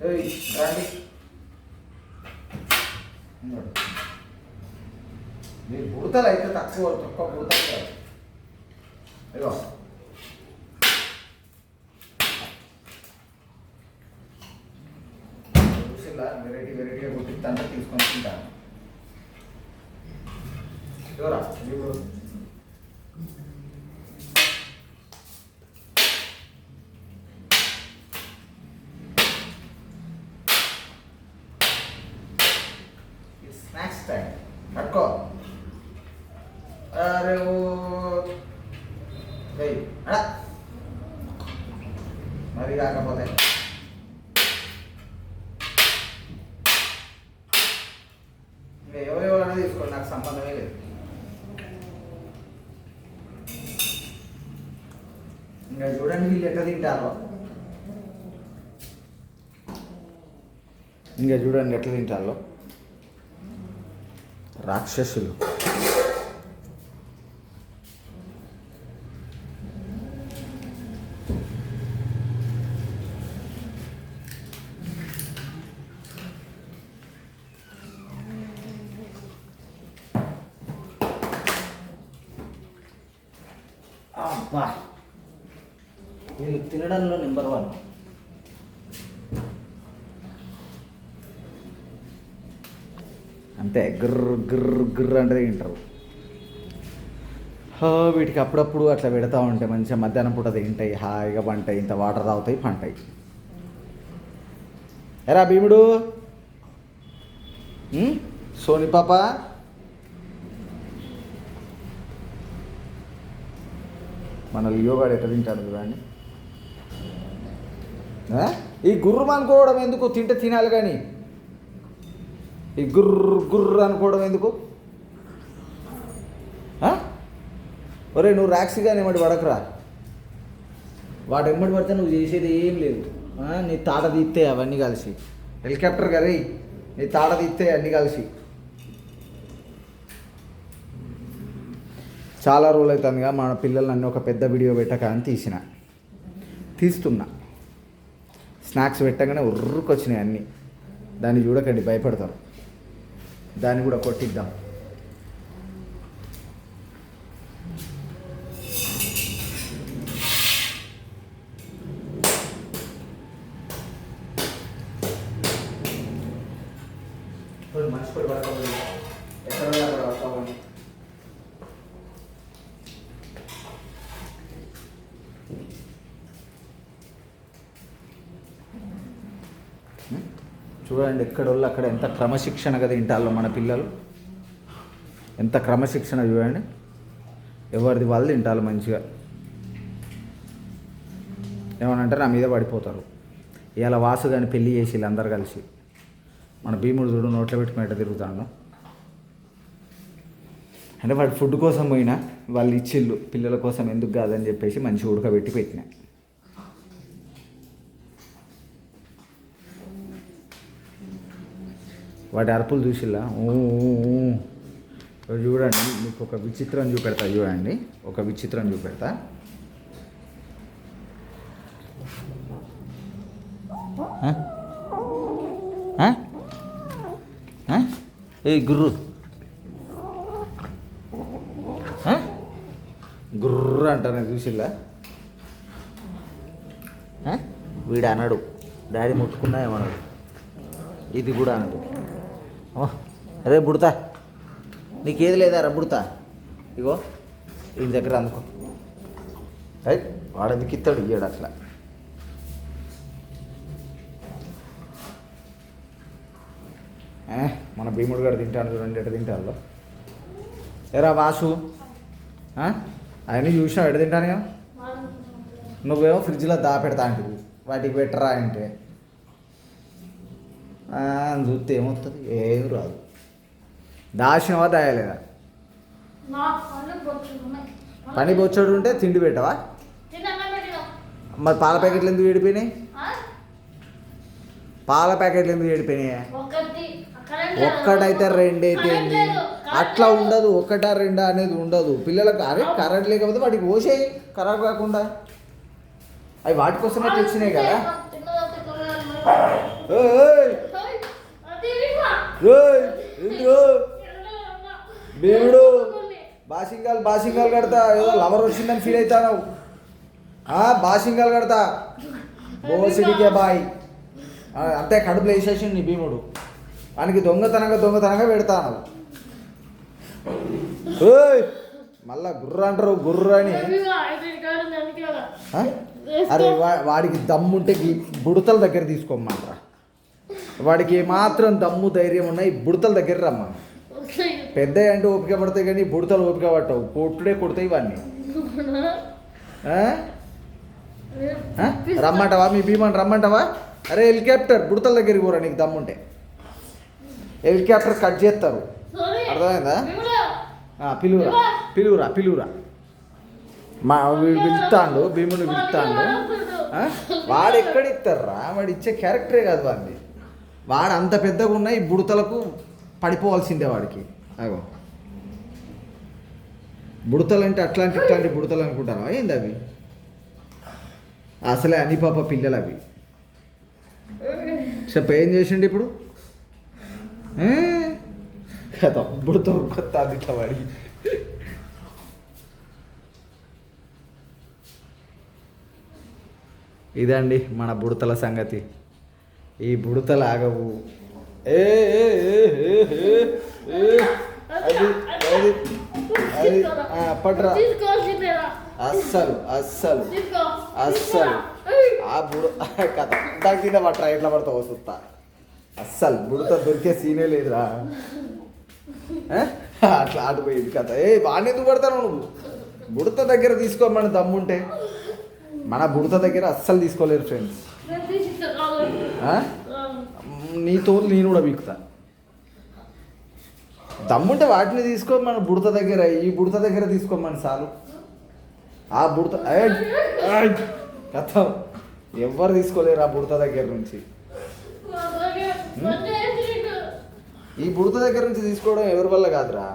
ఏయ్, రండి ఉన్నాడు. మీరు బుడతలు అయితే తక్కువ తక్కువ బుడతలు కాదు ఇగో చూసిందా వెరైటీ వెరైటీగా కుట్టిస్తాంటే తీసుకొని తింటాను ఎవరా ఇప్పుడు పట్టుకో అరే ఓ మరి కాకపోతే ఇంకా ఎవరెవరైనా తీసుకోండి నాకు సంబంధమే లేదు ఇంకా చూడండి వీళ్ళు ఎట్లా తింటారో ఇంకా చూడండి ఎట్లా తింటారో రాక్షసులు అబ్బా వీళ్ళు తినడంలో నెంబర్ వన్ అంతే. గుర్ర గుర్ర గుర్ర అంటే తింటారు వీటికి అప్పుడప్పుడు అట్లా పెడతా ఉంటాయి మంచిగా మధ్యాహ్నం పూట తింటాయి హాయిగా పంటాయి ఇంత వాటర్ తాగుతాయి పంటాయి. ఎరా భీముడు? సోని పాప? మన లియోగాడు ఎట్లా తింటాడు చూడండి. ఈ గుర్రం అనుకోవడం ఎందుకు? తింటే తినాలి కానీ. ఈ గుర్ర గుర్ర అనుకోవడం ఎందుకు? ఒరే నువ్వు ర్యాక్సీగా ఎమ్మడి పడకరా. వాటి ఎమ్మడి పడితే నువ్వు చేసేది ఏం లేదు నీ తాట తీస్తే అవన్నీ కలిసి. హెలికాప్టర్ కదా నీ తాట తీస్తే అన్నీ కలిసి. చాలా రోజులు అవుతుందిగా మన పిల్లలు నన్ను ఒక పెద్ద వీడియో పెట్టక అని తీసిన. తీస్తున్నా. స్నాక్స్ పెట్టగానే ఉర్రుకొచ్చినాయి అన్నీ. దాన్ని చూడకండి భయపడతారు. దాన్ని కూడా కొట్టిద్దాం. ఇప్పుడు మనిషి కూడా పడకపోయింది ఎక్కడ పడకపోయింది చూడండి ఎక్కడోళ్ళు అక్కడ ఎంత క్రమశిక్షణగా తింటాలో మన పిల్లలు. ఎంత క్రమశిక్షణ చూడండి. ఎవరిది వాళ్ళు తింటారు మంచిగా. ఏమనంటే నా మీద పడిపోతారు. ఇలా వాసు కానీ పెళ్ళి చేసి అందరు కలిసి. మన భీముడు చూడు నోట్లో పెట్టుకుని ఎట్ట తిరుగుతాను అంటే వాడు ఫుడ్ కోసం పోయినా వాళ్ళు ఇచ్చిళ్ళు పిల్లల కోసం ఎందుకు కాదని చెప్పేసి మంచి ఉడకబెట్టి పెట్టినా. వాటి అరుపులు చూసిల్లా? ఊ, చూడండి మీకు ఒక విచిత్రం చూపెడతా. చూడండి ఒక విచిత్రం చూపెడతా. ఏ గుర్రు. గుర్ర అంటారు నేను చూసిల్లా వీడు అనడు. డాడీ ముట్టుకున్నా ఏమన్నాడు ఇది కూడా అనడు. అరే బుడతా. నీకేది లేదా రా బుడతా? ఇగో ఈయన దగ్గర అందుకో. రైట్ వాడదికి ఇస్తాడు? ఇయ్యాడు అట్లా. మన భీముడు గారు తింటాడు చూడండి ఎట తింటాడు ఎరా వాసు? ఆయన అవన్నీ చూసినావు? ఎట తింటాను నువ్వేమో ఫ్రిడ్జ్లో దాపెడతా అంటివి వాటికి పెట్టరా అంటే. ఆ, చూస్తే ఏమవుతుంది ఏం రాదు. దాచినవా దాయలేదా. పని బొచ్చడు ఉంటే తిండి పెట్టవా. మరి పాల ప్యాకెట్లు ఎందుకు ఏడిపోయినాయి? పాల ప్యాకెట్లు ఎందుకు ఏడిపోయినాయి. ఒక్కటైతే రెండైతే. అట్లా ఉండదు ఒకటా రెండా అనేది ఉండదు. పిల్లలకు అరే కరెంట్ లేకపోతే వాటికి పోసేయి ఖరాబ్ కాకుండా. అవి వాటి కోసమే తెచ్చినాయి కదా. భీముడు. బాసింగాలు బాసింగాలు కడతా. ఏదో లవర్ వచ్చిందని ఫీల్ అవుతావు బాసింగాలు కడతా. బోసిడికే బాయ్. అంతే కడుపులో వేసేసి నీ భీముడు. వానికి దొంగతనంగా దొంగతనంగా పెడతాను మళ్ళా గుర్ర అంటారు గుర్ర అని? అరే వా- వాడికి దమ్ముంటే బుడతల దగ్గర తీసుకోమంటారా వాడికి మాత్రం దమ్ము ధైర్యం ఉన్నాయి. బుడతల దగ్గర రమ్మ పెద్ద అంటే ఓపిక పడతాయి కానీ బుడతలు ఓపిక పట్టవు. కొట్టుడే కొడతాయి ఇవన్నీ. రమ్మంటావా? మీ భీమని రమ్మంటావా? అరే హెలికాప్టర్ బుడతల దగ్గరికి పోరా నీకు దమ్ముంటే హెలికాప్టర్ కట్ చేస్తారు. అర్థమైందా? పిలువురా. పిలువురా పిలువురా. మా వీడు పిలుస్తాడు భీముని పిలుస్తాడు వాడు ఎక్కడ ఇస్తారా వాడు ఇచ్చే క్యారెక్టరే కాదు వాడిని వాడు అంత పెద్దగా ఉన్న ఈ బుడతలకు పడిపోవాల్సిందే వాడికి. అగో. బుడతలు అంటే అట్లాంటి ఇట్లాంటి బుడతలు అనుకుంటారా? ఏంది అవి? అసలే అని పాప పిల్లలు అవి. చెప్ప ఏం చేసిండు ఇప్పుడు? కదా బుడత కొత్త అది ఇట్లా వాడికి ఇదండి మన బుడతల సంగతి. ఈ బుడతలు ఆగవు ఏ. అది అది అది పట్రా. అస్సలు అస్సలు తీసుకో. అస్సలు. ఆ బుడ కథ దాని కింద పట్రా ఎట్లా పడతావు సుత్తా అస్సలు బుడత దొరికే సీనే లేదురా? అట్లా ఆడిపోయింది కథ ఏ వాడిని ఎందుకు పడతావు నువ్వు బుడత దగ్గర తీసుకోమని దమ్ముంటే మన బుడత దగ్గర అస్సలు తీసుకోలేరు ఫ్రెండ్స్ నీ తోలు నేను కూడా వీక్తా దమ్ముంటే వాటిని తీసుకో మన బుడత దగ్గర ఈ బుడత దగ్గర తీసుకోమని చాలు ఆ బుడత కథం. ఎవ్వరు తీసుకోలేరు ఆ బుడత దగ్గర నుంచి. ఈ బుడత దగ్గర నుంచి తీసుకోవడం ఎవరి వల్ల కాదురా?